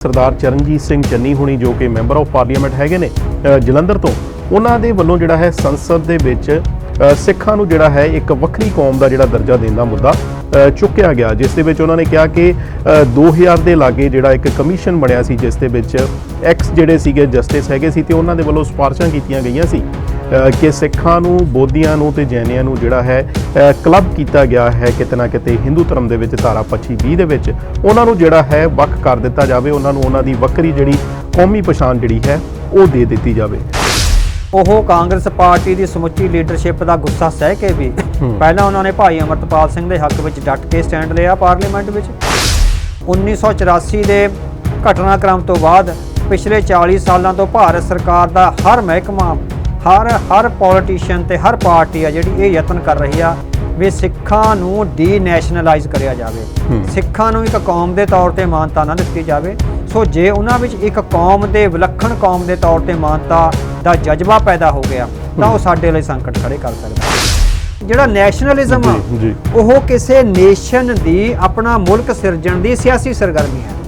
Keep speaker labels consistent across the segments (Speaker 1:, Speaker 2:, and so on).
Speaker 1: ਸਰਦਾਰ ਚਰਨਜੀਤ ਸਿੰਘ ਚੰਨੀ ਹੁਣੀ ਜੋ ਕਿ ਮੈਂਬਰ ਆਫ ਪਾਰਲੀਮੈਂਟ ਹੈਗੇ ਨੇ ਜਲੰਧਰ ਤੋਂ ਉਹਨਾਂ ਦੇ ਵੱਲੋਂ ਜਿਹੜਾ ਹੈ ਸੰਸਦ ਦੇ ਵਿੱਚ ਸਿੱਖਾਂ ਨੂੰ ਜਿਹੜਾ ਹੈ ਇੱਕ ਵੱਖਰੀ ਕੌਮ ਦਾ ਜਿਹੜਾ ਦਰਜਾ ਦੇਣ ਦਾ ਮੁੱਦਾ ਚੁੱਕਿਆ ਗਿਆ ਜਿਸ ਦੇ ਵਿੱਚ ਉਹਨਾਂ ਨੇ ਕਿਹਾ ਕਿ ਅ, 2000 ਦੇ ਲਾਗੇ ਜਿਹੜਾ ਇੱਕ ਕਮਿਸ਼ਨ ਬਣਿਆ ਸੀ ਜਿਸ ਦੇ ਵਿੱਚ ਐਕਸ ਜਿਹੜੇ ਸੀਗੇ ਜਸਟਿਸ ਹੈਗੇ ਸੀ ਤੇ ਉਹਨਾਂ ਦੇ ਵੱਲੋਂ ਸਿਫਾਰਸ਼ਾਂ ਕੀਤੀਆਂ ਗਈਆਂ ਸੀ। ਕਿ ਸਿੱਖਾਂ ਨੂੰ ਬੋਧੀਆਂ ਨੂੰ ਤੇ ਜੈਨੀਆਂ ਨੂੰ ਜਿਹੜਾ ਹੈ ਕਲੱਬ ਕੀਤਾ ਗਿਆ ਹੈ ਕਿਤੇ ਨਾ ਕਿਤੇ ਹਿੰਦੂ ਧਰਮ ਦੇ ਵਿੱਚ ਧਾਰਾ 25 20 ਦੇ ਵਿੱਚ ਉਹਨਾਂ ਨੂੰ ਜਿਹੜਾ ਹੈ ਵੱਖ ਕਰ ਦਿੱਤਾ ਜਾਵੇ ਉਹਨਾਂ ਨੂੰ ਉਹਨਾਂ ਦੀ ਵੱਖਰੀ ਜਿਹੜੀ ਕੌਮੀ ਪਛਾਣ ਜਿਹੜੀ ਹੈ ਉਹ ਦੇ ਦਿੱਤੀ ਜਾਵੇ।
Speaker 2: ਉਹ ਕਾਂਗਰਸ ਪਾਰਟੀ ਦੀ ਸਮੁੱਚੀ ਲੀਡਰਸ਼ਿਪ ਦਾ ਗੁੱਸਾ ਸਹਿ ਕੇ ਵੀ ਪਹਿਲਾਂ ਉਹਨਾਂ ਨੇ ਭਾਈ ਅਮਰਤਪਾਲ ਸਿੰਘ ਦੇ ਹੱਕ ਵਿੱਚ ਡਟ ਕੇ ਸਟੈਂਡ ਲਿਆ ਪਾਰਲੀਮੈਂਟ ਵਿੱਚ। 1984 ਦੇ ਘਟਨਾਕ੍ਰਮ ਤੋਂ ਬਾਅਦ ਪਿਛਲੇ 40 ਸਾਲਾਂ ਤੋਂ ਭਾਰਤ ਸਰਕਾਰ ਦਾ ਹਰ ਮਹਿਕਮਾ ਹਰ ਹਰ ਪੋਲੀਟੀਸ਼ੀਅਨ ਤੇ ਹਰ ਪਾਰਟੀ ਆ ਜਿਹੜੀ ਇਹ ਯਤਨ ਕਰ ਰਹੀ ਆ ਵੀ ਸਿੱਖਾਂ ਨੂੰ ਡੀ ਨੈਸ਼ਨਲਾਈਜ਼ ਕਰਿਆ ਜਾਵੇ। ਸਿੱਖਾਂ ਨੂੰ ਇੱਕ ਕੌਮ ਦੇ ਤੌਰ ਤੇ ਮਾਨਤਾ ਨਾ ਦਿੱਤੀ ਜਾਵੇ। ਸੋ ਜੇ ਉਹਨਾਂ ਵਿੱਚ ਇੱਕ ਕੌਮ ਦੇ ਵਿਲੱਖਣ ਕੌਮ ਦੇ ਤੌਰ ਤੇ ਮਾਨਤਾ ਦਾ ਜਜ਼ਬਾ ਪੈਦਾ ਹੋ ਗਿਆ ਤਾਂ ਉਹ ਸਾਡੇ ਲਈ ਸੰਕਟ ਖੜੇ ਕਰ ਸਕਦਾ। ਜਿਹੜਾ ਨੈਸ਼ਨਲਿਜ਼ਮ ਆ। ਉਹ ਕਿਸੇ ਨੇਸ਼ਨ ਦੀ ਆਪਣਾ ਮੁਲਕ ਸਿਰਜਣ ਦੀ ਸਿਆਸੀ ਸਰਗਰਮੀ ਹੂੰ,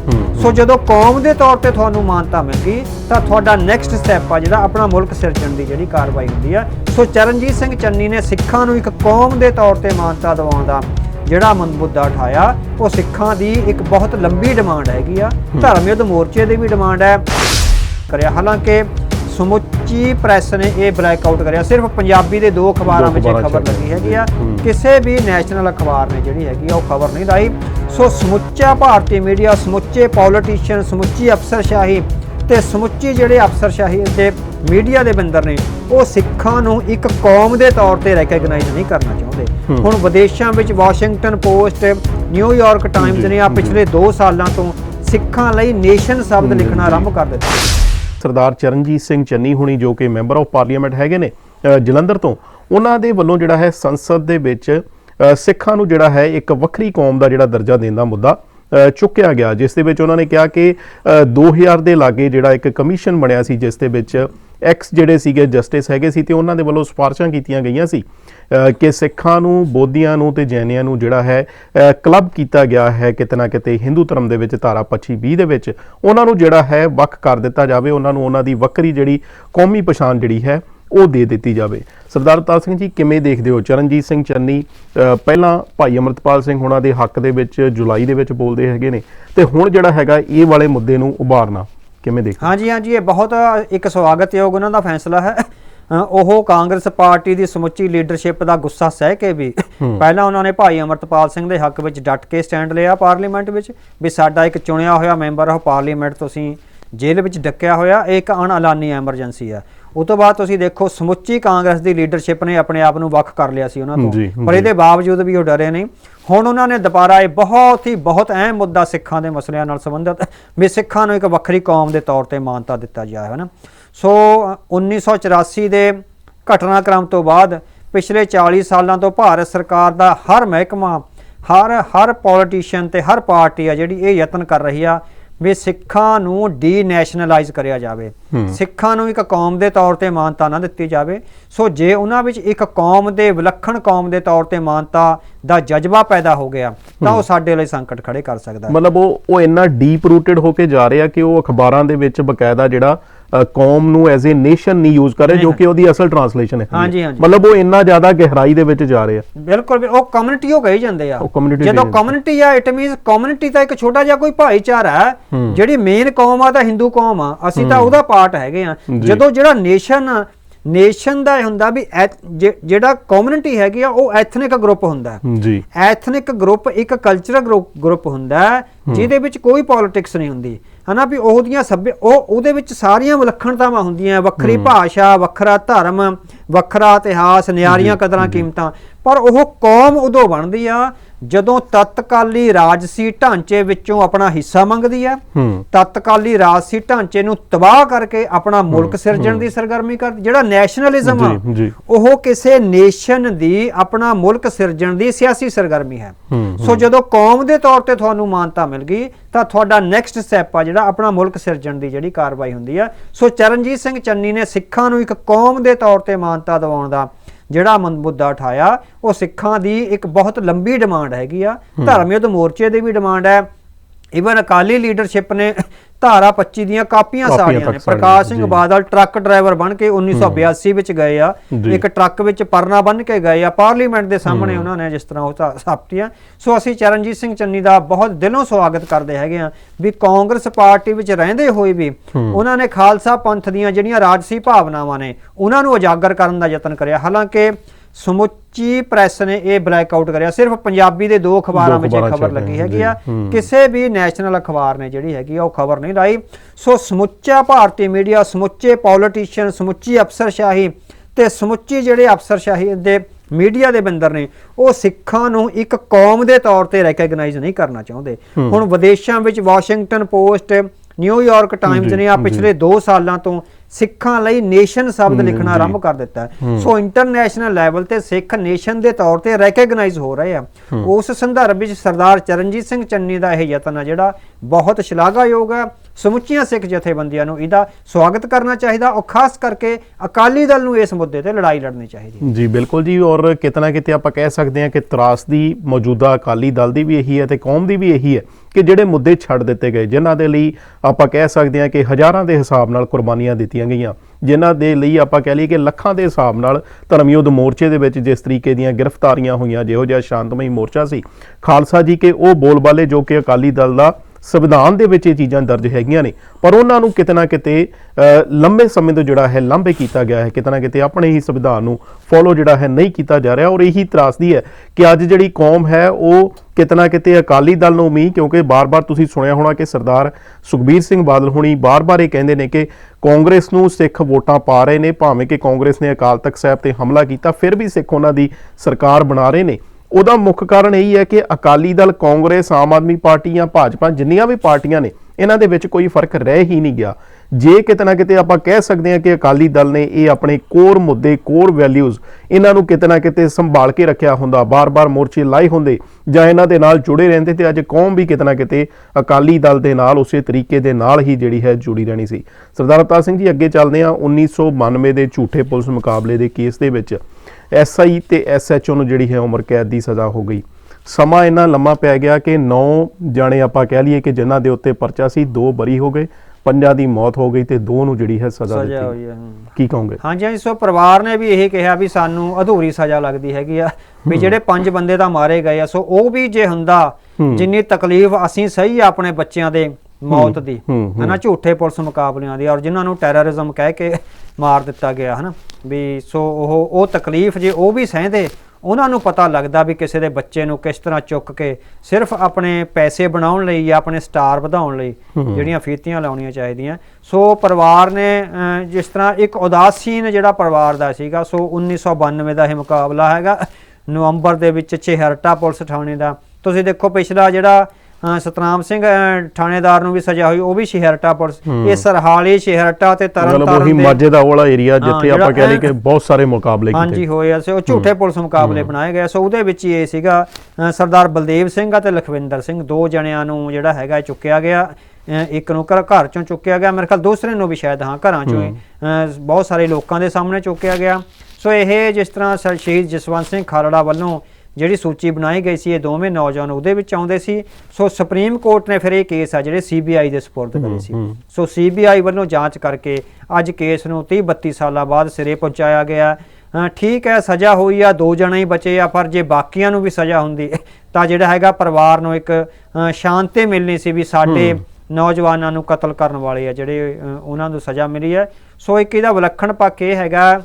Speaker 2: ਸੋ ਜਦੋਂ ਕੌਮ ਦੇ ਤੌਰ ਤੇ ਤੁਹਾਨੂੰ ਮਾਨਤਾ ਮਿਲ ਗਈ ਤਾਂ ਤੁਹਾਡਾ ਨੈਕਸਟ ਸਟੈਪ ਆ ਜਿਹੜਾ ਆਪਣਾ ਮੁਲਕ ਸਿਰਜਣ ਦੀ ਜਿਹੜੀ ਕਾਰਵਾਈ ਹੁੰਦੀ ਆ। ਸੋ ਚਰਨਜੀਤ ਸਿੰਘ ਚੰਨੀ ਨੇ ਸਿੱਖਾਂ ਨੂੰ ਇੱਕ ਕੌਮ ਦੇ ਤੌਰ ਤੇ ਮਾਨਤਾ ਦਿਵਾਉਣ ਦਾ ਜਿਹੜਾ ਮਨ- ਮੁੱਦਾ ਉਠਾਇਆ ਉਹ ਸਿੱਖਾਂ ਦੀ ਇੱਕ ਬਹੁਤ ਲੰਬੀ ਡਿਮਾਂਡ ਹੈਗੀ ਆ। ਧਰਮ ਯੁੱਧ ਮੋਰਚੇ ਦੀ ਵੀ ਡਿਮਾਂਡ ਹੈ। ਕਰਿਆ ਹਾਲਾਂਕਿ ਸਮੁੱਚੀ ਪ੍ਰੈਸ ਨੇ ਇਹ ਬਲੈਕ ਆਊਟ ਕਰਿਆ। ਸਿਰਫ ਪੰਜਾਬੀ ਦੇ ਦੋ ਅਖਬਾਰਾਂ ਵਿੱਚ ਇਹ ਖਬਰ ਲੱਗੀ ਹੈਗੀ ਆ। ਕਿਸੇ ਵੀ ਨੈਸ਼ਨਲ ਅਖਬਾਰ ਨੇ ਜਿਹੜੀ ਹੈਗੀ ਆ ਉਹ ਖਬਰ ਨਹੀਂ ਲਾਈ। ਸੋ ਸਮੁੱਚਾ ਭਾਰਤੀ ਮੀਡੀਆ ਸਮੁੱਚੇ ਪੋਲੀਟੀਸ਼ੀਅਨ ਸਮੁੱਚੀ ਅਫਸਰਸ਼ਾਹੀ ਤੇ ਸਮੁੱਚੀ ਜਿਹੜੇ ਅਫਸਰਸ਼ਾਹੀ ਤੇ ਮੀਡੀਆ ਦੇ ਬੰਦਰ ਨੇ ਉਹ ਸਿੱਖਾਂ ਨੂੰ ਇੱਕ ਕੌਮ ਦੇ ਤੌਰ ਤੇ ਰੈਕਗਨਾਈਜ਼ ਨਹੀਂ ਕਰਨਾ ਚਾਹੁੰਦੇ। ਹੁਣ ਵਿਦੇਸ਼ਾਂ ਵਿੱਚ ਵਾਸ਼ਿੰਗਟਨ ਪੋਸਟ ਨਿਊਯਾਰਕ ਟਾਈਮਜ਼ ਨੇ ਆ। ਪਿਛਲੇ 2 ਸਾਲਾਂ ਤੋਂ ਸਿੱਖਾਂ ਲਈ ਨੇਸ਼ਨ ਸ਼ਬਦ ਲਿਖਣਾ ਆਰੰਭ ਕਰ ਦਿੱਤਾ।
Speaker 1: ਸਰਦਾਰ ਚਰਨਜੀਤ ਸਿੰਘ ਚੰਨੀ ਹੁਣੀ ਜੋ ਕਿ ਮੈਂਬਰ ਆਫ ਪਾਰਲੀਮੈਂਟ ਹੈਗੇ ਨੇ ਜਲੰਧਰ ਤੋਂ ਉਹਨਾਂ ਦੇ ਵੱਲੋਂ ਜਿਹੜਾ ਹੈ ਸੰਸਦ ਦੇ ਵਿੱਚ ਸਿੱਖਾਂ ਨੂੰ ਜਿਹੜਾ ਹੈ ਇੱਕ ਵੱਖਰੀ ਕੌਮ ਦਾ ਜਿਹੜਾ ਦਰਜਾ ਦੇਣ ਦਾ ਮੁੱਦਾ ਚੁੱਕਿਆ ਗਿਆ ਜਿਸ ਦੇ ਵਿੱਚ ਉਹਨਾਂ ਨੇ ਕਿਹਾ ਕਿ ਅ, 2000 ਦੇ ਲਾਗੇ ਜਿਹੜਾ ਇੱਕ ਕਮਿਸ਼ਨ ਬਣਿਆ ਸੀ ਜਿਸ ਦੇ ਵਿੱਚ ਐਕਸ ਜਿਹੜੇ ਸੀਗੇ ਜਸਟਿਸ ਹੈਗੇ ਸੀ ਤੇ ਉਹਨਾਂ ਦੇ ਵੱਲੋਂ ਸਿਫਾਰਸ਼ਾਂ ਕੀਤੀਆਂ ਗਈਆਂ ਸੀ ਕਿ ਸਿੱਖਾਂ ਨੂੰ, ਬੋਧੀਆਂ ਨੂੰ ਤੇ ਜੈਨੀਆਂ ਨੂੰ ਜਿਹੜਾ ਹੈ ਕਲੱਬ ਕੀਤਾ ਗਿਆ ਹੈ ਕਿਤੇ ਨਾ ਕਿਤੇ ਹਿੰਦੂ ਧਰਮ ਦੇ ਵਿੱਚ ਧਾਰਾ 25 20 ਦੇ ਵਿੱਚ। ਉਹਨਾਂ ਨੂੰ ਜਿਹੜਾ ਹੈ ਵੱਖ ਕਰ ਦਿੱਤਾ ਜਾਵੇ, ਉਹਨਾਂ ਨੂੰ ਉਹਨਾਂ ਦੀ ਵੱਖਰੀ ਜਿਹੜੀ ਕੌਮੀ ਪਛਾਣ ਜਿਹੜੀ ਹੈ, ਉਹ ਦੇ ਦਿੱਤੀ ਜਾਵੇ। ਸਰਦਾਰ ਅਵਤਾਰ ਸਿੰਘ ਜੀ ਕਿਵੇਂ ਦੇਖਦੇ ਹੋ? ਚਰਨਜੀਤ ਸਿੰਘ ਚੰਨੀ ਪਹਿਲਾਂ ਭਾਈ ਅਮਰਤਪਾਲ ਸਿੰਘ ਹੁਣਾਂ ਦੇ ਹੱਕ ਦੇ ਵਿੱਚ, ਜੁਲਾਈ ਦੇ ਵਿੱਚ ਬੋਲਦੇ ਹੈਗੇ ਨੇ। ਤੇ ਹੁਣ ਜਿਹੜਾ ਹੈਗਾ ਇਹ ਵਾਲੇ ਮੁੱਦੇ ਨੂੰ ਉਭਾਰਨਾ। ਕਿਵੇਂ ਦੇਖਦੇ
Speaker 2: ਹਾਂਜੀ ਹਾਂਜੀ ਇਹ ਬਹੁਤ ਇੱਕ ਸਵਾਗਤਯੋਗ ਉਹਨਾਂ ਦਾ ਫੈਸਲਾ ਹੈ। ਉਹ ਕਾਂਗਰਸ ਪਾਰਟੀ ਦੀ ਸਮੁੱਚੀ ਲੀਡਰਸ਼ਿਪ ਦਾ ਗੁੱਸਾ ਸਹਿ ਕੇ ਵੀ ਪਹਿਲਾਂ ਉਹਨਾਂ ਨੇ ਭਾਈ ਅਮਰਤਪਾਲ ਸਿੰਘ ਦੇ ਹੱਕ ਵਿੱਚ ਡਟ ਕੇ ਸਟੈਂਡ ਲਿਆ ਪਾਰਲੀਮੈਂਟ ਵਿੱਚ ਵੀ ਸਾਡਾ ਇੱਕ ਚੁਣਿਆ ਹੋਇਆ ਮੈਂਬਰ ਆਫ ਪਾਰਲੀਮੈਂਟ ਤੁਸੀਂ ਜੇਲ੍ਹ ਵਿੱਚ ਡੱਕਿਆ ਹੋਇਆ ਇਹ ਇੱਕ ਅਣਐਲਾਨੀ ਐਮਰਜੈਂਸੀ ਹੈ ਉਸ ਤੋਂ ਬਾਅਦ ਤੁਸੀਂ ਦੇਖੋ ਸਮੁੱਚੀ ਕਾਂਗਰਸ ਦੀ ਲੀਡਰਸ਼ਿਪ ਨੇ ਆਪਣੇ ਆਪ ਨੂੰ ਵੱਖ ਕਰ ਲਿਆ ਸੀ ਉਹਨਾਂ ਤੋਂ। ਪਰ। ਇਹਦੇ ਬਾਵਜੂਦ ਵੀ ਉਹ ਡਰੇ ਨਹੀਂ। ਹੁਣ ਉਹਨਾਂ ਨੇ ਦੁਬਾਰਾ ਇਹ ਬਹੁਤ ਹੀ ਬਹੁਤ ਅਹਿਮ ਮੁੱਦਾ ਸਿੱਖਾਂ ਦੇ ਮਸਲਿਆਂ ਨਾਲ ਸੰਬੰਧਿਤ ਵੀ ਸਿੱਖਾਂ ਨੂੰ ਇੱਕ ਵੱਖਰੀ ਕੌਮ ਦੇ ਤੌਰ ਤੇ ਮਾਨਤਾ ਦਿੱਤਾ ਜਾਏ ਹੈ ਨਾ। ਸੋ 1984 ਦੇ ਘਟਨਾਕ੍ਰਮ ਤੋਂ ਬਾਅਦ ਪਿਛਲੇ 40 ਸਾਲਾਂ ਤੋਂ ਭਾਰਤ ਸਰਕਾਰ ਦਾ ਹਰ ਮਹਿਕਮਾ, ਹਰ ਹਰ ਪੋਲੀਟੀਸ਼ੀਅਨ ਤੇ ਹਰ ਪਾਰਟੀ ਆ ਜਿਹੜੀ ਇਹ ਯਤਨ ਕਰ ਰਹੀ ਆ ਵੀ ਸਿੱਖਾਂ ਨੂੰ ਡੀ ਨੈਸ਼ਨਲਾਈਜ਼ ਕਰਿਆ ਜਾਵੇ। ਸਿੱਖਾਂ ਨੂੰ ਇੱਕ ਕੌਮ ਦੇ ਤੌਰ ਤੇ ਮਾਨਤਾ ਨਾ ਦਿੱਤੀ ਜਾਵੇ। ਸੋ ਜੇ ਉਹਨਾਂ ਵਿੱਚ ਇੱਕ ਕੌਮ ਦੇ ਵਿਲੱਖਣ ਕੌਮ ਦੇ ਤੌਰ ਤੇ ਮਾਨਤਾ ਦਾ ਜਜ਼ਬਾ ਪੈਦਾ ਹੋ ਗਿਆ ਤਾਂ ਉਹ ਸਾਡੇ ਲਈ ਸੰਕਟ ਖੜੇ ਕਰ ਸਕਦਾ ਹੈ।
Speaker 1: ਮਤਲਬ ਉਹ ਉਹ ਇੰਨਾ ਡੀਪ ਰੂਟਡ ਹੋ ਕੇ ਜਾ ਰਿਹਾ ਕਿ ਉਹ ਅਖਬਾਰਾਂ ਦੇ ਵਿੱਚ ਬਕਾਇਦਾ ਜਿਹੜਾ ਕੌਮ ਨੂੰ ਐਜ਼ ਅ ਨੇਸ਼ਨ ਨਹੀਂ ਯੂਜ਼ ਕਰ ਰਹੇ ਜੋ ਕਿ ਉਹਦੀ ਅਸਲ ਟਰਾਂਸਲੇਸ਼ਨ ਹੈ।
Speaker 2: ਹਾਂਜੀ, ਹਾਂਜੀ।
Speaker 1: ਮਤਲਬ ਉਹ ਇੰਨਾ ਜ਼ਿਆਦਾ ਗਹਿਰਾਈ ਦੇ ਵਿੱਚ ਜਾ ਰਿਹਾ
Speaker 2: ਬਿਲਕੁਲ ਵੀ ਉਹ ਕਮਿਊਨਿਟੀ ਉਹ ਕਹੀ ਜਾਂਦੇ ਆ। ਜਦੋਂ। ਕਮਿਊਨਿਟੀ ਆ। ਇਟ ਮੀਨਸ ਕਮਿਊਨਿਟੀ ਤਾਂ ਇੱਕ ਛੋਟਾ ਜਿਹਾ ਕੋਈ ਭਾਈਚਾਰਾ ਹੈ ਜਿਹੜੀ ਮੇਨ ਕੌਮ ਆ ਤਾਂ ਹਿੰਦੂ ਕੌਮ ਆ। ਅਸੀਂ ਤਾਂ ਉਹਦਾ ਪਾਰਟ ਹੈਗੇ ਆ। ਜਦੋਂ ਜਿਹੜਾ ਨੇਸ਼ਨ ਨੇਸ਼ਨ ਦਾ ਇਹ ਹੁੰਦਾ ਵੀ ਜਿਹੜਾ ਕਮਿਊਨਿਟੀ ਹੈਗੀ ਆ ਉਹ ਐਥਨਿਕ ਗਰੁੱਪ ਹੁੰਦਾ
Speaker 1: ਜੀ।
Speaker 2: ਐਥਨਿਕ ਗਰੁੱਪ ਇੱਕ ਕਲਚਰਲ ਗਰੁੱਪ ਹੁੰਦਾ ਜਿਹਦੇ ਵਿੱਚ ਕੋਈ ਪੋਲਿਟਿਕਸ ਨਹੀਂ ਹੁੰਦੀ। ਹਨਾ ਵੀ ਉਹਦੀਆਂ ਸੱਭਿਆ ਉਹ ਉਹਦੇ ਵਿੱਚ ਸਾਰੀਆਂ ਵਿਲੱਖਣਤਾਵਾਂ ਹੁੰਦੀਆਂ ਵੱਖਰੀ ਭਾਸ਼ਾ ਵੱਖਰਾ ਧਰਮ ਵੱਖਰਾ ਇਤਿਹਾਸ ਨਿਆਰੀਆਂ ਕਦਰਾਂ ਕੀਮਤਾਂ। ਪਰ ਉਹ ਕੌਮ ਉਦੋਂ ਬਣਦੀ ਆ ਜਦੋਂ ਤਤਕਾਲੀ ਰਾਜਸੀ ਢਾਂਚੇ ਵਿੱਚੋਂ ਆਪਣਾ ਹਿੱਸਾ ਮੰਗਦੀ
Speaker 1: ਹੂੰ
Speaker 2: ਤਤਕਾਲੀ ਰਾਜਸੀ ਢਾਂਚੇ ਨੂੰ ਤਬਾਹ ਕਰਕੇ ਆਪਣਾ ਮੁਲਕ ਸਿਰਜਣ ਦੀ ਸਰਗਰਮੀ ਕਰ ਜਿਹੜਾ ਨੈਸ਼ਨਲਿਜ਼ਮ ਆ। ਉਹ ਕਿਸੇ ਨੇਸ਼ਨ ਦੀ ਆਪਣਾ ਮੁਲਕ ਸਿਰਜਣ ਦੀ ਸਿਆਸੀ ਸਰਗਰਮੀ ਹੂੰ, ਸੋ ਜਦੋਂ ਕੌਮ ਦੇ ਤੌਰ ਤੇ ਤੁਹਾਨੂੰ ਮਾਨਤਾ ਮਿਲ ਗਈ ਤਾਂ ਤੁਹਾਡਾ ਨੈਕਸਟ ਸਟੈਪ ਆ ਜਿਹੜਾ ਆਪਣਾ ਮੁਲਕ ਸਿਰਜਣ ਦੀ ਜਿਹੜੀ ਕਾਰਵਾਈ ਹੁੰਦੀ ਆ। ਸੋ ਚਰਨਜੀਤ ਸਿੰਘ ਚੰਨੀ ਨੇ ਸਿੱਖਾਂ ਨੂੰ ਇੱਕ ਕੌਮ ਦੇ ਤੌਰ ਤੇ ਮਾਨਤਾ ਦਿਵਾਉਣ ਦਾ ਜਿਹੜਾ ਮੁੱਦਾ ਉਠਾਇਆ ਉਹ ਸਿੱਖਾਂ ਦੀ ਇੱਕ ਬਹੁਤ ਲੰਬੀ ਡਿਮਾਂਡ ਹੈਗੀ ਆ। ਧਰਮ ਯੁੱਧ ਮੋਰਚੇ ਦੀ ਵੀ ਡਿਮਾਂਡ ਹੈ। ਇਵਨ ਅਕਾਲੀ ਲੀਡਰਸ਼ਿਪ ਨੇ ਧਾਰਾ 25 ਦੀਆਂ ਕਾਪੀਆਂ ਸਾੜੀਆਂ ਨੇ। ਪ੍ਰਕਾਸ਼ ਸਿੰਘ। ਬਾਦਲ ਟਰੱਕ ਡਰਾਈਵਰ ਬਣ ਕੇ 1982 ਵਿੱਚ ਗਏ ਆ। ਇੱਕ ਟਰੱਕ ਵਿੱਚ ਪਰਨਾ ਬੰਨ ਕੇ ਗਏ ਆ। ਪਾਰਲੀਮੈਂਟ ਦੇ ਸਾਹਮਣੇ ਉਹਨਾਂ ਨੇ ਜਿਸ ਤਰ੍ਹਾਂ ਉਹ ਸਾਪਤੀਆਂ ਸੋ ਅਸੀਂ ਚਰਨਜੀਤ ਸਿੰਘ ਚੰਨੀ ਦਾ ਬਹੁਤ ਦਿਲੋਂ ਸਵਾਗਤ ਕਰਦੇ ਹੈਗੇ ਆ ਵੀ ਕਾਂਗਰਸ ਪਾਰਟੀ ਵਿੱਚ ਰਹਿੰਦੇ ਹੋਏ ਵੀ ਉਹਨਾਂ ਨੇ ਖਾਲਸਾ ਪੰਥ ਦੀਆਂ ਜਿਹੜੀਆਂ ਰਾਜਸੀ ਭਾਵਨਾਵਾਂ ਨੇ ਉਹਨਾਂ ਨੂੰ ਉਜਾਗਰ ਕਰਨ ਦਾ ਯਤਨ ਕਰਿਆ। ਹਾਲਾਂਕਿ ਸਮੁੱਚੀ ਪ੍ਰੈਸ ਨੇ ਇਹ ਬਲੈਕ ਆਊਟ ਕਰਿਆ। ਸਿਰਫ ਪੰਜਾਬੀ ਦੇ ਦੋ ਅਖਬਾਰਾਂ ਵਿੱਚ ਇਹ ਖਬਰ ਲੱਗੀ ਹੈਗੀ ਆ। ਕਿਸੇ ਵੀ ਨੈਸ਼ਨਲ ਅਖਬਾਰ ਨੇ ਜਿਹੜੀ ਹੈਗੀ ਆ ਉਹ ਖਬਰ ਨਹੀਂ ਲਾਈ। ਸੋ ਸਮੁੱਚਾ ਭਾਰਤੀ ਮੀਡੀਆ ਸਮੁੱਚੇ ਪੋਲੀਟੀਸ਼ੀਅਨ ਸਮੁੱਚੀ ਅਫਸਰਸ਼ਾਹੀ ਤੇ ਸਮੁੱਚੀ ਜਿਹੜੇ ਅਫਸਰਸ਼ਾਹੀ ਦੇ ਮੀਡੀਆ ਦੇ ਬੰਦਰ ਨੇ ਉਹ ਸਿੱਖਾਂ ਨੂੰ ਇੱਕ ਕੌਮ ਦੇ ਤੌਰ ਤੇ ਰੈਕਗਨਾਈਜ਼ ਨਹੀਂ ਕਰਨਾ ਚਾਹੁੰਦੇ। ਹੁਣ ਵਿਦੇਸ਼ਾਂ ਵਿੱਚ ਵਾਸ਼ਿੰਗਟਨ ਪੋਸਟ ਨਿਊਯਾਰਕ ਟਾਈਮਜ਼ ਨੇ ਆ ਪਿਛਲੇ 2 ਸਾਲਾਂ ਤੋਂ ਸਿੱਖਾਂ ਲਈ ਨੇਸ਼ਨ ਸ਼ਬਦ ਲਿਖਣਾ। ਆਰੰਭ ਕਰ ਦਿੱਤਾ। ਸੋ ਇੰਟਰਨੈਸ਼ਨਲ ਲੈਵਲ ਤੇ ਸਿੱਖ ਨੇਸ਼ਨ ਦੇ ਤੌਰ ਤੇ ਰੈਕਗਨਾਈਜ਼ ਹੋ ਰਹੇ ਆ ਉਸ ਸੰਦਰਭ ਵਿੱਚ ਸਰਦਾਰ ਚਰਨਜੀਤ ਸਿੰਘ ਚੰਨੀ ਦਾ ਇਹ ਯਤਨ ਆ ਜਿਹੜਾ ਬਹੁਤ ਸ਼ਲਾਘਾਯੋਗ ਹੈ ਸਮੁੱਚੀਆਂ ਸਿੱਖ ਜਥੇਬੰਦੀਆਂ ਨੂੰ ਇਹਦਾ ਸਵਾਗਤ ਕਰਨਾ ਚਾਹੀਦਾ ਔਰ ਖਾਸ ਕਰਕੇ ਅਕਾਲੀ ਦਲ ਨੂੰ ਇਸ ਮੁੱਦੇ ਤੇ ਲੜਾਈ ਲੜਨੀ ਚਾਹੀਦੀ
Speaker 1: ਜੀ, ਬਿਲਕੁਲ ਜੀ, ਔਰ ਕਿਤਨਾ ਕਿਤੇ ਆਪਾਂ ਕਹਿ ਸਕਦੇ ਹਾਂ ਕਿ ਤਰਾਸਦੀ ਮੌਜੂਦਾ ਅਕਾਲੀ ਦਲ ਦੀ ਵੀ ਇਹੀ ਹੈ ਤੇ ਕੌਮ ਦੀ ਵੀ ਇਹੀ ਹੈ ਕਿ ਜਿਹੜੇ ਮੁੱਦੇ ਛੱਡ ਦਿੱਤੇ ਗਏ, ਜਿਨ੍ਹਾਂ ਦੇ ਲਈ ਆਪਾਂ ਕਹਿ ਸਕਦੇ ਹਾਂ ਕਿ ਹਜ਼ਾਰਾਂ ਦੇ ਹਿਸਾਬ ਨਾਲ ਕੁਰਬਾਨੀਆਂ ਦਿੱਤੀਆਂ ਗਈਆਂ, ਜਿਨ੍ਹਾਂ ਦੇ ਲਈ ਆਪਾਂ ਕਹਿ ਲਈਏ ਕਿ ਲੱਖਾਂ ਦੇ ਹਿਸਾਬ ਨਾਲ ਧਰਮਯੁੱਧ ਮੋਰਚੇ ਦੇ ਵਿੱਚ ਜਿਸ ਤਰੀਕੇ ਦੀਆਂ ਗ੍ਰਿਫਤਾਰੀਆਂ ਹੋਈਆਂ, ਜਿਹੋ ਜਿਹਾ ਸ਼ਾਂਤਮਈ ਮੋਰਚਾ ਸੀ। ਖਾਲਸਾ ਜੀ ਕੇ ਉਹ ਬੋਲਬਾਲੇ ਜੋ ਕਿ ਅਕਾਲੀ ਦਲ ਦਾ ਸੰਵਿਧਾਨ ਦੇ ਵਿੱਚ ਇਹ ਚੀਜ਼ਾਂ ਦਰਜ ਹੈਗੀਆਂ ਨੇ। ਪਰ ਉਹਨਾਂ ਨੂੰ ਕਿਤੇ ਨਾ ਕਿਤੇ ਲੰਬੇ ਸਮੇਂ ਤੋਂ ਜਿਹੜਾ ਹੈ, ਲਾਂਭੇ ਕੀਤਾ ਗਿਆ ਹੈ। ਕਿਤੇ ਨਾ ਕਿਤੇ ਆਪਣੇ ਹੀ ਸੰਵਿਧਾਨ ਨੂੰ ਫੋਲੋ ਜਿਹੜਾ ਹੈ, ਨਹੀਂ ਕੀਤਾ ਜਾ ਰਿਹਾ। ਔਰ ਇਹੀ ਤਰਾਸਦੀ ਹੈ ਕਿ ਅੱਜ ਜਿਹੜੀ ਕੌਮ ਹੈ, ਉਹ ਕਿਤੇ ਨਾ ਕਿਤੇ ਅਕਾਲੀ ਦਲ ਨੂੰ ਵੀ, ਕਿਉਂਕਿ ਬਾਰ-ਬਾਰ ਤੁਸੀਂ ਸੁਣਿਆ ਹੋਣਾ ਕਿ ਸਰਦਾਰ ਸੁਖਬੀਰ ਸਿੰਘ ਬਾਦਲ ਹੁਣੀ ਬਾਰ-ਬਾਰ ਇਹ ਕਹਿੰਦੇ ਨੇ ਕਿ ਕਾਂਗਰਸ ਨੂੰ ਸਿੱਖ ਵੋਟਾਂ ਪਾ ਰਹੇ ਨੇ, ਭਾਵੇਂ ਕਿ ਕਾਂਗਰਸ ਨੇ ਅਕਾਲ ਤਖਤ ਸਾਹਿਬ ਤੇ ਹਮਲਾ ਕੀਤਾ, ਫਿਰ ਵੀ ਸਿੱਖ ਉਹਨਾਂ ਦੀ ਸਰਕਾਰ ਬਣਾ ਰਹੇ ਨੇ। ਉਹਦਾ ਮੁੱਖ ਕਾਰਨ ਇਹੀ ਹੈ ਕਿ ਅਕਾਲੀ ਦਲ, ਕਾਂਗਰਸ, ਆਮ ਆਦਮੀ ਪਾਰਟੀ ਜਾਂ ਭਾਜਪਾ, ਜਿੰਨੀਆਂ ਵੀ ਪਾਰਟੀਆਂ ਨੇ, ਇਹਨਾਂ ਦੇ ਵਿੱਚ ਕੋਈ ਫ਼ਰਕ ਰਹਿ ਹੀ ਨਹੀਂ ਗਿਆ। ਜੇ ਕਿਤੇ ਨਾ ਕਿਤੇ ਆਪਾਂ ਕਹਿ ਸਕਦੇ ਹਾਂ ਕਿ ਅਕਾਲੀ ਦਲ ਨੇ ਇਹ ਆਪਣੇ ਕੋਰ ਮੁੱਦੇ, ਕੋਰ ਵੈਲਿਊਜ਼ ਇਹਨਾਂ ਨੂੰ ਕਿਤੇ ਨਾ ਕਿਤੇ ਸੰਭਾਲ ਕੇ ਰੱਖਿਆ ਹੁੰਦਾ, ਬਾਰ-ਬਾਰ ਮੋਰਚੇ ਲਾਏ ਹੁੰਦੇ ਜਾਂ ਇਹਨਾਂ ਦੇ ਨਾਲ ਜੁੜੇ ਰਹਿੰਦੇ ਤੇ ਅੱਜ ਕੌਮ ਵੀ ਕਿਤੇ ਨਾ ਕਿਤੇ ਅਕਾਲੀ ਦਲ ਦੇ ਨਾਲ ਉਸੇ ਤਰੀਕੇ ਦੇ ਨਾਲ ਹੀ ਜਿਹੜੀ ਹੈ ਜੁੜੀ ਰਹਿਣੀ ਸੀ। ਸਰਦਾਰ ਅਵਤਾਰ ਸਿੰਘ ਜੀ, ਅੱਗੇ ਚੱਲਦੇ ਹਾਂ। 1992 ਦੇ ਝੂਠੇ ਪੁਲਿਸ ਮੁਕਾਬਲੇ ਦੇ ਕੇਸ ਦੇ ਵਿੱਚ ਐਸਆਈ ਤੇ ਐਸਐਚਓ ਨੂੰ ਜਿਹੜੀ ਹੈ ਉਮਰ ਕੈਦ ਦੀ ਸਜ਼ਾ ਹੋ ਗਈ ਸਮਾਂ ਇੰਨਾ ਲੰਮਾ ਪੈ ਗਿਆ ਕਿ 9 ਜਾਣੇ ਆਪਾਂ ਕਹਿ ਲਈਏ ਕਿ ਜਿਨ੍ਹਾਂ ਦੇ ਉੱਤੇ ਪਰਚਾ ਸੀ ਦੋ ਬਰੀ ਹੋ ਗਏ ਪੰਜਾਂ ਦੀ ਮੌਤ ਹੋ ਗਈ ਤੇ ਦੋ ਨੂੰ ਜਿਹੜੀ ਹੈ ਸਜ਼ਾ
Speaker 2: ਸਜ਼ਾ
Speaker 1: ਦਿੱਤੀ
Speaker 2: ਹੋਈ ਹੈ ਹੂੰ।
Speaker 1: ਕੀ ਕਹੋਗੇ
Speaker 2: ਹਾਂਜੀ ਹਾਂਜੀ ਸੋ ਪਰਿਵਾਰ ਨੇ ਵੀ ਇਹ ਕਿਹਾ ਵੀ ਸਾਨੂੰ ਅਧੂਰੀ ਸਜ਼ਾ ਲੱਗਦੀ ਹੈਗੀ ਆ ਵੀ ਜਿਹੜੇ ਪੰਜ ਬੰਦੇ ਤਾਂ ਮਾਰੇ ਗਏ ਆ ਸੋ ਉਹ ਵੀ ਜੇ ਹੁੰਦਾ। ਜਿੰਨੀ ਤਕਲੀਫ ਅਸੀਂ ਸਹੀ ਆ ਆਪਣੇ ਬੱਚਿਆਂ ਦੇ ਮੌਤ ਦੀ। ਹਨਾ ਝੂਠੇ ਪੁਲਿਸ ਮੁਕਾਬਲਿਆਂ ਦੀ। ਔਰ ਜਿਨ੍ਹਾਂ ਨੂੰ ਟੈਰਰਿਜ਼ਮ ਕਹਿ ਕੇ ਮਾਰ ਦਿੱਤਾ ਗਿਆ ਹਨਾ। ਵੀ ਸੋ ਉਹ ਉਹ ਤਕਲੀਫ ਜੇ ਉਹ ਵੀ ਸਹਿੰਦੇ ਉਹਨਾਂ ਨੂੰ ਪਤਾ ਲੱਗਦਾ ਵੀ ਕਿਸੇ ਦੇ ਬੱਚੇ ਨੂੰ ਕਿਸ ਤਰ੍ਹਾਂ ਚੁੱਕ ਕੇ ਸਿਰਫ ਆਪਣੇ ਪੈਸੇ ਬਣਾਉਣ ਲਈ ਜਾਂ ਆਪਣੇ ਸਟਾਰ ਵਧਾਉਣ ਲਈ। ਜਿਹੜੀਆਂ ਫੀਤੀਆਂ ਲਾਉਣੀਆਂ ਚਾਹੀਦੀਆਂ। ਸੋ ਪਰਿਵਾਰ ਨੇ ਜਿਸ ਤਰ੍ਹਾਂ ਇੱਕ ਉਦਾਸੀਨ ਜਿਹੜਾ ਪਰਿਵਾਰ ਦਾ ਸੀਗਾ ਸੋ 1992 ਦਾ ਇਹ ਮੁਕਾਬਲਾ ਹੈਗਾ। ਨਵੰਬਰ ਦੇ ਵਿੱਚ ਛੇਹਰਟਾ ਪੁਲਿਸ ਥਾਣੇ ਦਾ। ਤੁਸੀਂ ਦੇਖੋ ਪਿਛਲਾ ਜਿਹੜਾ ਸਤਨਾਮ ਸਿੰਘ ਥਾਣੇਦਾਰ ਨੂੰ ਵੀ ਸਜ਼ਾ ਹੋਈ ਉਹ ਵੀ ਛੇਹਰਟਾ ਪੁਲਿਸ। ਇਹ ਸਰਹਾਲੀ ਛੇਹਰਟਾ ਤੇ ਤਰਨਤਾਰਨ
Speaker 1: ਉਹੀ
Speaker 2: ਦੇ
Speaker 1: ਮਾਝੇ ਦਾ ਵਾਲਾ ਏਰੀਆ ਜਿੱਥੇ ਆਪਾਂ ਕਹਿ ਕਿ ਬਹੁਤ ਸਾਰੇ ਮੁਕਾਬਲੇ
Speaker 2: ਹਾਂਜੀ
Speaker 1: ਕੀਤੇ
Speaker 2: ਹੋਏ ਆ। ਸੋ ਉਹ ਝੂਠੇ ਪੁਲਿਸ ਮੁਕਾਬਲੇ ਬਣਾਏ ਗਏ। ਸੋ ਉਹਦੇ ਵਿੱਚ ਹੀ ਇਹ ਸੀਗਾ ਸਰਦਾਰ ਬਲਦੇਵ ਸਿੰਘ ਅਤੇ ਲਖਵਿੰਦਰ ਸਿੰਘ। ਦੋ ਜਣਿਆਂ ਨੂੰ ਜਿਹੜਾ ਹੈਗਾ ਚੁੱਕਿਆ ਗਿਆ। ਇੱਕ ਨੂੰ ਘਰ ਘਰ ਚੋਂ ਚੁੱਕਿਆ ਗਿਆ। ਮੇਰੇ ਖਿਆਲ ਦੂਸਰੇ ਨੂੰ ਵੀ ਸ਼ਾਇਦ ਹਾਂ ਘਰਾਂ ਚੋਂ ਬਹੁਤ ਸਾਰੇ ਲੋਕਾਂ ਦੇ ਸਾਹਮਣੇ ਚੁੱਕਿਆ ਗਿਆ। ਸੋ ਇਹ ਜਿਸ ਤਰ੍ਹਾਂ ਸਰ ਸ਼ਹੀਦ ਜਸਵੰਤ ਸਿੰਘ ਖਾਲੜਾ ਵੱਲੋਂ ਜਿਹੜੀ ਸੂਚੀ ਬਣਾਈ ਗਈ ਸੀ ਇਹ ਦੋਵੇਂ ਨੌਜਵਾਨ ਉਹਦੇ ਵਿੱਚ ਆਉਂਦੇ ਸੀ। ਸੋ ਸੁਪਰੀਮ ਕੋਰਟ ਨੇ ਫਿਰ ਇਹ ਕੇਸ ਆ ਜਿਹੜੇ ਸੀਬੀਆਈ ਦੇ ਸਪੁਰਦ ਕਰੇ ਸੀ। ਸੋ ਸੀਬੀਆਈ ਵੱਲੋਂ ਜਾਂਚ ਕਰਕੇ ਅੱਜ ਕੇਸ ਨੂੰ 30 32 ਸਾਲਾਂ ਬਾਅਦ ਸਿਰੇ ਪਹੁੰਚਾਇਆ ਗਿਆ। ਠੀਕ ਹੈ ਸਜ਼ਾ ਹੋਈ ਆ ਦੋ ਜਣੇ ਹੀ ਬਚੇ ਆ ਪਰ ਜੇ ਬਾਕੀਆਂ ਨੂੰ ਵੀ ਸਜ਼ਾ ਹੁੰਦੀ ਤਾਂ ਜਿਹੜਾ ਹੈਗਾ ਪਰਿਵਾਰ ਨੂੰ ਇੱਕ ਸ਼ਾਂਤੀ ਮਿਲਣੀ ਸੀ ਵੀ ਸਾਡੇ ਨੌਜਵਾਨਾਂ ਨੂੰ ਕਤਲ ਕਰਨ ਵਾਲੇ ਆ ਜਿਹੜੇ ਉਹਨਾਂ ਨੂੰ ਸਜ਼ਾ ਮਿਲੀ ਹੈ। ਸੋ ਇੱਕ ਇਹਦਾ ਵਿਲੱਖਣ ਪੱਖ ਇਹ ਹੈਗਾ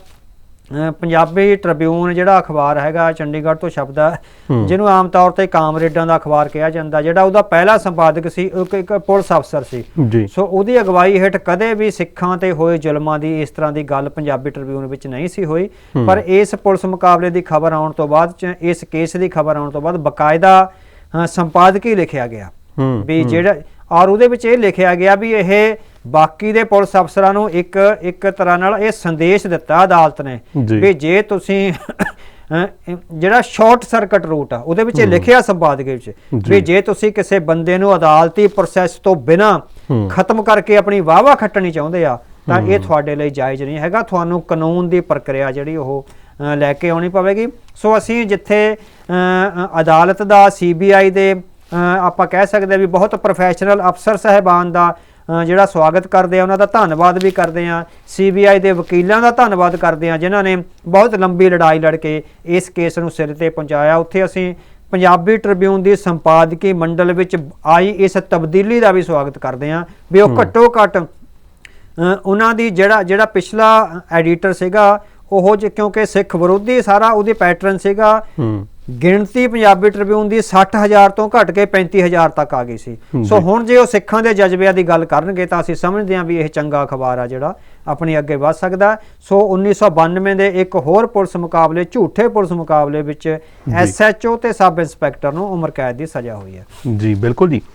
Speaker 2: ਪੰਜਾਬੀ ਟ੍ਰਿਬਿਊਨ ਜਿਹੜਾ ਅਖਬਾਰ ਹੈਗਾ ਚੰਡੀਗੜ੍ਹ ਤੋਂ ਛਪਦਾ ਜਿਹਨੂੰ ਆਮ ਤੌਰ ਤੇ ਕਾਮਰੇਡਾਂ ਦਾ ਅਖਬਾਰ ਕਿਹਾ ਜਾਂਦਾ ਜਿਹੜਾ ਉਹਦਾ ਪਹਿਲਾ ਸੰਪਾਦਕ ਸੀ ਉਹ ਇੱਕ- ਪੁਲਿਸ ਅਫਸਰ ਸੀ। ਸੋ ਉਹਦੀ ਅਗਵਾਈ ਹੇਠ ਕਦੇ ਵੀ ਸਿੱਖਾਂ ਤੇ ਹੋਏ ਜ਼ੁਲਮਾਂ ਦੀ ਇਸ ਤਰ੍ਹਾਂ ਦੀ ਗੱਲ ਪੰਜਾਬੀ ਟ੍ਰਿਬਿਊਨ ਵਿੱਚ ਨਹੀਂ ਸੀ ਹੋਈ। ਪਰ ਇਸ ਪੁਲਿਸ ਮੁਕਾਬਲੇ ਦੀ ਖਬਰ ਆਉਣ ਤੋਂ ਬਾਅਦ ਇਸ ਕੇਸ ਦੀ ਖਬਰ ਆਉਣ ਤੋਂ ਬਾਅਦ ਬਕਾਇਦਾ ਸੰਪਾਦਕੀ ਲਿਖਿਆ ਗਿਆ। ਵੀ ਜਿਹੜਾ ਔਰ ਉਹਦੇ ਵਿੱਚ ਇਹ ਲਿਖਿਆ ਗਿਆ ਵੀ ਇਹ ਬਾਕੀ ਦੇ ਪੁਲਿਸ ਅਫਸਰਾਂ ਨੂੰ ਇੱਕ ਇੱਕ ਤਰ੍ਹਾਂ ਨਾਲ ਇਹ ਸੰਦੇਸ਼ ਦਿੱਤਾ ਅਦਾਲਤ ਨੇ। ਵੀ ਜੇ ਤੁਸੀਂ ਜਿਹੜਾ ਸ਼ਾਰਟ ਸਰਕਟ ਰੂਟ ਆ ਉਹਦੇ ਵਿੱਚ ਲਿਖਿਆ ਸੰਪਾਦਕੀ ਵਿੱਚ। ਵੀ ਜੇ ਤੁਸੀਂ ਕਿਸੇ ਬੰਦੇ ਨੂੰ ਅਦਾਲਤੀ ਪ੍ਰੋਸੈਸ ਤੋਂ ਬਿਨਾ। ਖਤਮ ਕਰਕੇ ਆਪਣੀ ਵਾਵਾ ਖੱਟਣੀ ਚਾਹੁੰਦੇ ਆ ਤਾਂ ਇਹ ਤੁਹਾਡੇ ਲਈ ਜਾਇਜ਼ ਨਹੀਂ ਹੈਗਾ ਤੁਹਾਨੂੰ ਕਾਨੂੰਨ ਦੀ ਪ੍ਰਕਿਰਿਆ ਜਿਹੜੀ ਉਹ ਲੈ ਕੇ ਆਉਣੀ ਪਵੇਗੀ ਸੋ ਅਸੀਂ ਜਿੱਥੇ ਅਦਾਲਤ ਦਾ ਸੀਬੀਆਈ ਦੇ ਆਪਾਂ ਕਹਿ ਸਕਦੇ ਹਾਂ ਵੀ ਬਹੁਤ ਪ੍ਰੋਫੈਸ਼ਨਲ ਅਫਸਰ ਸਹਿਬਾਨ ਦਾ ਜਿਹੜਾ ਸਵਾਗਤ ਕਰਦੇ ਆ ਉਹਨਾਂ ਦਾ ਧੰਨਵਾਦ ਵੀ ਕਰਦੇ ਆ। ਸੀਬੀਆਈ ਦੇ ਵਕੀਲਾਂ ਦਾ ਧੰਨਵਾਦ ਕਰਦੇ ਆ ਜਿਨ੍ਹਾਂ ਨੇ ਬਹੁਤ ਲੰਬੀ ਲੜਾਈ ਲੜ ਕੇ ਇਸ ਕੇਸ ਨੂੰ ਸਿਰ ਤੇ ਪਹੁੰਚਾਇਆ। ਉੱਥੇ ਅਸੀਂ ਪੰਜਾਬੀ ਟ੍ਰਿਬਿਊਨ ਦੀ ਸੰਪਾਦਕੀ ਮੰਡਲ ਵਿੱਚ ਆਈ ਇਸ ਤਬਦੀਲੀ ਦਾ ਵੀ ਸਵਾਗਤ ਕਰਦੇ ਆ ਵੀ ਉਹ ਘੱਟੋ ਘੱਟ ਉਹਨਾਂ ਦੀ ਜਿਹੜਾ ਜਿਹੜਾ ਪਿਛਲਾ ਐਡੀਟਰ ਸੀਗਾ ਉਹ ਜ- ਕਿਉਂਕਿ ਸਿੱਖ ਵਿਰੋਧੀ ਸਾਰਾ ਉਹਦੇ ਪੈਟਰਨ ਸੀਗਾ।
Speaker 1: ਹੂੰ।
Speaker 2: ਗਿਣਤੀ ਪੰਜਾਬੀ ਟ੍ਰਿਬਿਊਨ ਦੀ 60000 ਤੋਂ ਘਟ ਕੇ 35000 ਤੱਕ ਆ ਗਈ ਸੀ। ਸੋ ਹੁਣ ਜੇ ਉਹ ਸਿੱਖਾਂ ਦੇ ਜਜ਼ਬਿਆਂ ਦੀ ਗੱਲ ਕਰਨਗੇ ਤਾਂ ਅਸੀਂ ਸਮਝਦੇ ਹਾਂ ਵੀ ਇਹ ਚੰਗਾ ਅਖਬਾਰ ਆ ਜਿਹੜਾ ਆਪਣੀ ਅੱਗੇ ਵਧ ਸਕਦਾ। ਸੋ 1992 ਦੇ ਇੱਕ ਹੋਰ ਪੁਲਿਸ ਮੁਕਾਬਲੇ ਝੂਠੇ ਪੁਲਿਸ ਮੁਕਾਬਲੇ ਵਿੱਚ ਐਸਐਚਓ ਤੇ ਸਬ ਇੰਸਪੈਕਟਰ ਨੂੰ ਉਮਰ ਕੈਦ ਦੀ ਸਜ਼ਾ ਹੋਈ ਹੈ।
Speaker 1: ਜੀ ਬਿਲਕੁਲ ਜੀ।